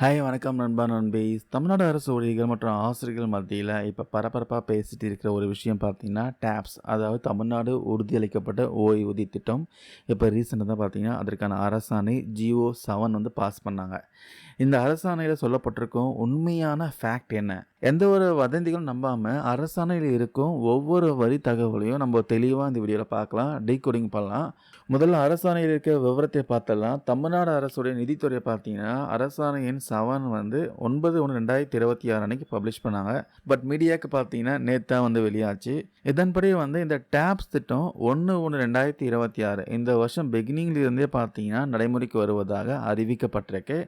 Hi வணக்கம் நண்பா நண்பி. தமிழ்நாடு அரசு ஊழியர்கள் மற்றும் ஆசிரியர்கள் மத்தியில் இப்போ பரபரப்பாக பேசிட்டு இருக்கிற ஒரு விஷயம் பார்த்திங்கன்னா டேப்ஸ். அதாவது தமிழ்நாடு உறுதியளிக்கப்பட்ட ஓய்வூதிய திட்டம். இப்போ ரீசெண்டாக தான் பார்த்தீங்கன்னா அதற்கான அரசாணை ஜிஓ செவன் வந்து பாஸ் பண்ணாங்க. இந்த அரசாணையில் சொல்லப்பட்டிருக்கும் உண்மையான ஃபேக்ட் என்ன? எந்த ஒரு வதந்திகளும் நம்பாமல் அரசாணையில் இருக்கும் ஒவ்வொரு வரி தகவலையும் நம்ம தெளிவாக இந்த வீடியோவில் பார்க்கலாம் டீகோடிங் பண்ணலாம். முதல்ல அரசாணையில் இருக்க விவரத்தை பார்த்தலாம் தமிழ்நாடு அரசுடைய நிதித்துறை பார்த்தீங்கன்னா அரசாணையின் செவன் வந்து ஒன்பது ஒன்று ரெண்டாயிரத்தி இருபத்தி ஆறு அன்னைக்கு பப்ளிஷ் பண்ணாங்க. பட் மீடியாவுக்கு பார்த்தீங்கன்னா நேத்தா வந்து வெளியாச்சு. இதன்படி வந்து இந்த டேப்ஸ் திட்டம் ஒன்று ஒன்று ரெண்டாயிரத்தி இருபத்தி ஆறு இந்த வருஷம் பிகினிங்லேருந்தே பார்த்தீங்கன்னா நடைமுறைக்கு வருவதாக அறிவிக்கப்பட்டிருக்கு.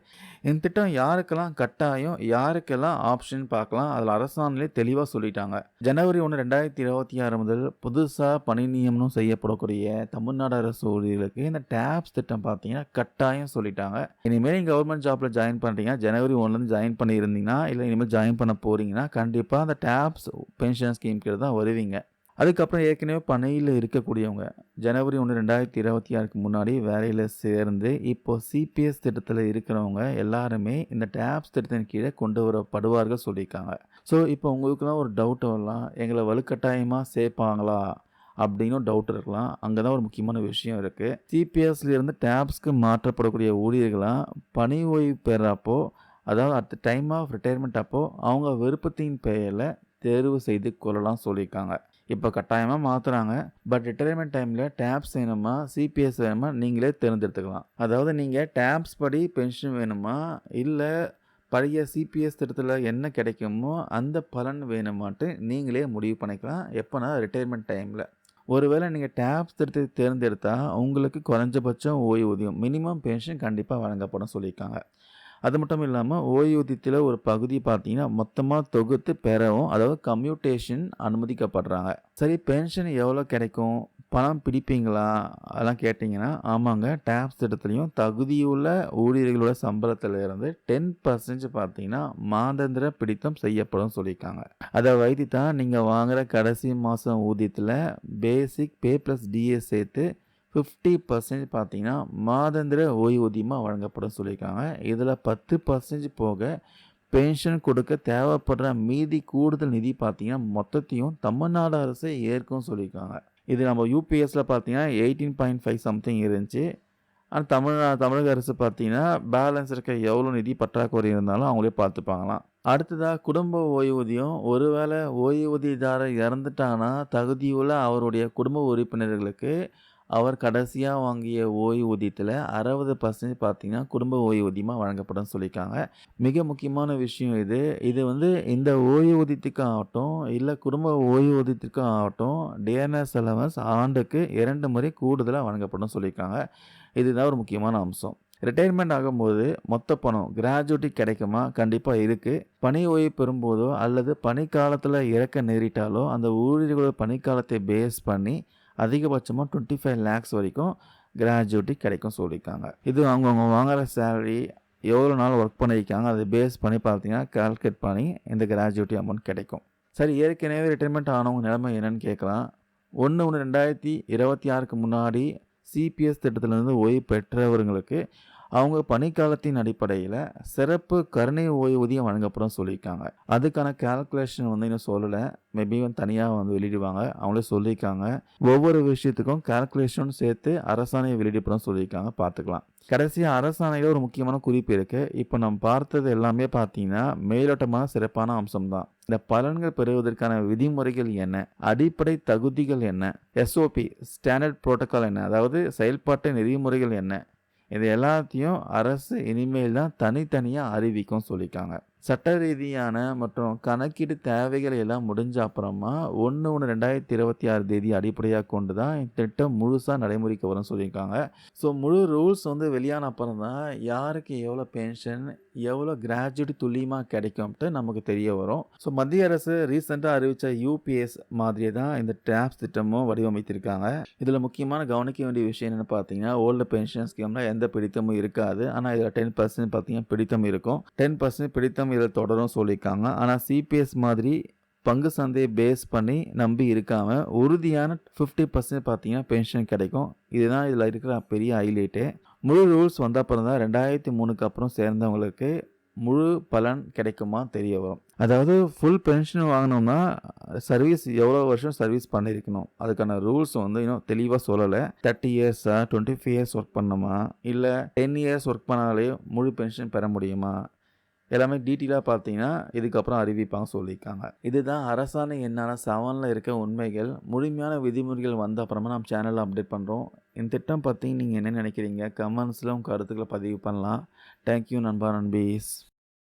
இந்த திட்டம் யாருக்கெல்லாம் கட்டாயம் யாருக்கெல்லாம் ஆப்ஷன் பார்க்கலாம் அதில் அரசாணையிலே தெளிவாக சொல்லிட்டாங்க. ஜனவரி ஒன்று ரெண்டாயிரத்தி இருபத்தி ஆறு முதல் புதுசாக பணி நியமனம் செய்யப்படக்கூடிய தமிழ்நாடு அரசு ஊழியர்களுக்கு இந்த டேப்ஸ் திட்டம் பார்த்தீங்கன்னா கட்டாயம் சொல்லிட்டாங்க. இனிமேல் நீங்கள் கவர்மெண்ட் ஜாப்பில் ஜாயின் பண்ணுறீங்க ஜனவரி ஒன்றுலேருந்து ஜாயின் பண்ணியிருந்தீங்கன்னா இல்லை இனிமேல் ஜாயின் பண்ண போகிறீங்கன்னா கண்டிப்பாக அந்த டேப்ஸ் பென்ஷன் ஸ்கீம் கீழே தான் வருவீங்க. அதுக்கப்புறம் ஏற்கனவே பணியில் இருக்கக்கூடியவங்க ஜனவரி ஒன்று ரெண்டாயிரத்தி இருபத்தி ஆறுக்கு முன்னாடி வேலையில் சேர்ந்து இப்போ சிபிஎஸ் திட்டத்தில் இருக்கிறவங்க எல்லாருமே இந்த டேப்ஸ் திட்டத்தின் கீழே கொண்டு வரப்படுவார்கள் சொல்லியிருக்காங்க. ஸோ இப்போ உங்களுக்குலாம் ஒரு டவுட் வரலாம். எங்களை வலுக்கட்டாயமாக சேர்ப்பாங்களா? அப்படின்னு டவுட் இருக்கலாம். அங்கே தான் ஒரு முக்கியமான விஷயம் இருக்குது சிபிஎஸ்லேருந்து டேப்ஸ்க்கு மாற்றப்படக்கூடிய ஊழியர்களாக பணி ஓய்வு பெறப்போ அதாவது அட் டைம் ஆஃப் ரிட்டையர்மெண்ட் அப்போது அவங்க விருப்பத்தின் பெயரில் தேர்வு செய்து கொள்ளலாம் சொல்லியிருக்காங்க. இப்போ கட்டாயமாக மாற்றுறாங்க பட் ரிட்டையர்மெண்ட் டைமில் டேப்ஸ் வேணுமா சிபிஎஸ் வேணுமா நீங்களே தேர்ந்தெடுத்துக்கலாம். அதாவது நீங்கள் டேப்ஸ் படி பென்ஷன் வேணுமா இல்லை பழைய சிபிஎஸ் திட்டத்தில் என்ன கிடைக்குமோ அந்த பலன் வேணுமான்ட்டு நீங்களே முடிவு பண்ணிக்கலாம். எப்போனா ரிட்டையர்மெண்ட் டைமில் ஒருவேளை நீங்கள் டேப்ஸ் திட்டத்தை தேர்ந்தெடுத்தால் உங்களுக்கு குறைஞ்சபட்சம் ஓய்வூதியம் மினிமம் பென்ஷன் கண்டிப்பாக வழங்கப்படும் சொல்லியிருக்காங்க. அது மட்டும் இல்லாமல் ஓய்வூதியத்தில் ஒரு பகுதி பார்த்தீங்கன்னா மொத்தமாக தொகுத்து பெறவும் அதாவது கம்யூட்டேஷன் அனுமதிக்கப்படுறாங்க. சரி பென்ஷன் எவ்வளோ கிடைக்கும்? பணம் பிடிப்பீங்களா? அதெல்லாம் கேட்டிங்கன்னா ஆமாங்க. டேப்ஸ் திட்டத்துலையும் தகுதியுள்ள ஊழியர்களோட சம்பளத்தில் இருந்து டென் பர்சன்டேஜ் பார்த்தீங்கன்னா மாதாந்திர பிடித்தம் செய்யப்படும் சொல்லியிருக்காங்க. அதை வைத்து தான் நீங்கள் வாங்குகிற கடைசி மாதம் ஊதியத்தில் பேசிக் பே ப்ளஸ் டிஎஸ் சேர்த்து ஃபிஃப்டி பர்சன்டேஜ் பார்த்தீங்கன்னா மாதாந்திர ஓய்வூதியமாக வழங்கப்படும் சொல்லியிருக்காங்க. இதில் பத்து பர்சன்டேஜ் போக பென்ஷன் கொடுக்க தேவைப்படுற மீதி கூடுதல் நிதி பார்த்தீங்கன்னா மொத்தத்தையும் தமிழ்நாடு அரசு ஏற்கும் சொல்லியிருக்காங்க. இது நம்ம யூபிஎஸ்சில் பார்த்தீங்கன்னா எயிட்டீன் பாயிண்ட் ஃபைவ் சம்திங் இருந்துச்சு. ஆனால் தமிழ்நா தமிழக அரசு பார்த்தீங்கன்னா பேலன்ஸ் இருக்க எவ்வளோ நிதி பற்றாக்குறை இருந்தாலும் அவங்களே பார்த்துப்பாங்களாம். அடுத்ததாக குடும்ப ஓய்வூதியம். ஒருவேளை ஓய்வூதியதாரர் இறந்துட்டாங்கன்னா தகுதியுள்ள அவருடைய குடும்ப உறுப்பினர்களுக்கு அவர் கடைசியாக வாங்கிய ஓய்வூதியத்தில் அறுபது பர்சன்டேஜ் பார்த்தீங்கன்னா குடும்ப ஓய்வூதியமாக வழங்கப்படும் சொல்லியிருக்காங்க. மிக முக்கியமான விஷயம் இது. இது வந்து இந்த ஓய்வூதியத்துக்கும் ஆகட்டும் இல்லை குடும்ப ஓய்வூதியத்துக்கும் ஆகட்டும் டிஎன்எஸ் அலவன்ஸ் ஆண்டுக்கு இரண்டு முறை கூடுதலாக வழங்கப்படும் சொல்லியிருக்காங்க. இதுதான் ஒரு முக்கியமான அம்சம். ரிட்டையர்மெண்ட் ஆகும்போது மொத்த பணம் கிராஜுவிட்டி கிடைக்குமா? கண்டிப்பாக இருக்குது பணி ஓய்வு பெறும்போதோ அல்லது பணிக்காலத்தில் இறக்க நேரிட்டாலோ அந்த ஊழியர்களோட பணிக்காலத்தை பேஸ் பண்ணி அதிகபட்சமாக டுவெண்ட்டி ஃபைவ் லேக்ஸ் வரைக்கும் கிராஜுவிட்டி கிடைக்கும் சொல்லியிருக்காங்க. இது அவங்கவுங்க வாங்குகிற சேலரி எவ்வளோ நாள் ஒர்க் பண்ணியிருக்காங்க அதை பேஸ் பண்ணி பார்த்தீங்கன்னா கால்குலேட் பண்ணி இந்த கிராஜுவிட்டி அமௌண்ட் கிடைக்கும். சரி ஏற்கனவே ரிட்டைர்மெண்ட் ஆனவங்க நிலைமை என்னன்னு கேட்கலாம். ஒன்று ஒன்று ரெண்டாயிரத்தி இருபத்தி ஆறுக்கு முன்னாடி சிபிஎஸ் திட்டத்திலேருந்து ஓய்வு பெற்றவர்களுக்கு அவங்க பணிக்காலத்தின் அடிப்படையில் சிறப்பு கருணை ஓய்வூதியம் வழங்கப்படும் சொல்லியிருக்காங்க. அதுக்கான கால்குலேஷன் வந்து இன்னும் சொல்லலை. மேபி வந்து தனியாக வந்து வெளியிடுவாங்க. அவங்களே சொல்லியிருக்காங்க. ஒவ்வொரு விஷயத்துக்கும் கால்குலேஷன் சேர்த்து அரசாணையை வெளியிடப்படும் சொல்லியிருக்காங்க. பார்த்துக்கலாம். கடைசியாக அரசாணையில் ஒரு முக்கியமான குறிப்பு இருக்குது இப்போ நம்ம பார்த்தது எல்லாமே பார்த்தீங்கன்னா மேலோட்டமான சிறப்பான அம்சம் தான் இந்த பலன்கள் பெறுவதற்கான விதிமுறைகள் என்ன? அடிப்படை தகுதிகள் என்ன? எஸ்ஓபி ஸ்டாண்டர்ட் புரோட்டோக்கால் என்ன? அதாவது செயல்பாட்டு நெறிமுறைகள் என்ன? இது எல்லாத்தையும் அரசு இனிமேல் தான் தனித்தனியாக அறிவிக்கும் சொல்லியிருக்காங்க. சட்ட ரீதியான மற்றும் கணக்கீடு தேவைகள் எல்லாம் முடிஞ்ச அப்புறமா ஒன்று ஒன்று ரெண்டாயிரத்தி இருபத்தி ஆறு தேதி அடிப்படையாக கொண்டு தான் திட்டம் முழுசாக நடைமுறைக்கு வரும்னு சொல்லியிருக்காங்க. ஸோ முழு ரூல்ஸ் வந்து வெளியான அப்புறம் தான் யாருக்கு எவ்வளோ பென்ஷன் எவ்வளோ கிராஜுவேட் துல்லியமாக கிடைக்கும்ட்டு நமக்கு தெரிய வரும். ஸோ மத்திய அரசு ரீசெண்டாக அறிவித்த யூபிஎஸ் மாதிரியே தான் இந்த டேப்ஸ் திட்டமும் வடிவமைத்திருக்காங்க. இதில் முக்கியமான கவனிக்க வேண்டிய விஷயம் என்னென்னு பார்த்தீங்கன்னா ஓல்டு பென்ஷன் ஸ்கீமில் எந்த பிடித்தமும் இருக்காது. ஆனால் இதில் டென் பர்சன்ட் பார்த்தீங்கன்னா பிடித்தம் இருக்கும். டென் பர்சன்ட் பிடித்தம் இதில் தொடரும் சொல்லியிருக்காங்க. ஆனால் சிபிஎஸ் மாதிரி பங்கு சந்தையை பேஸ் பண்ணி நம்பி இருக்காமல் உறுதியான ஃபிஃப்டி பர்சன்ட் பார்த்தீங்கன்னா பென்ஷன் கிடைக்கும். இதுதான் இதில் இருக்கிற பெரிய ஹைலைட்டு முழு ரூல்ஸ் வந்த அப்புறம் தான் ரெண்டாயிரத்தி மூணுக்கு அப்புறம் சேர்ந்தவங்களுக்கு முழு பலன் கிடைக்குமா தெரிய வரும். அதாவது ஃபுல் பென்ஷன் வாங்கினோம்னா சர்வீஸ் எவ்வளோ வருஷம் சர்வீஸ் பண்ணியிருக்கணும். அதுக்கான ரூல்ஸ் வந்து இன்னும் தெளிவாக சொல்லலை. தேர்ட்டி இயர்ஸா டுவெண்ட்டி ஃபைவ் இயர்ஸ் ஒர்க் பண்ணணுமா? இல்லை டென் இயர்ஸ் ஒர்க் பண்ணாலே முழு பென்ஷன் பெற முடியுமா? எல்லாமே டீட்டெயிலாக பார்த்தீங்கன்னா இதுக்கப்புறம் அறிவிப்பாங்க சொல்லியிருக்காங்க. இதுதான் அரசாணை என்னான செவனில் இருக்க உண்மைகள். முழுமையான விதிமுறைகள் வந்த அப்புறமா நம்ம சேனலில் அப்டேட் பண்ணுறோம் இந்த திட்டம் பற்றி நீங்கள் என்ன நினைக்கிறீங்க? கமெண்ட்ஸில் உங்கள் கருத்துக்களை பதிவு பண்ணலாம். தேங்க்யூ நண்பா நண்பீஸ்.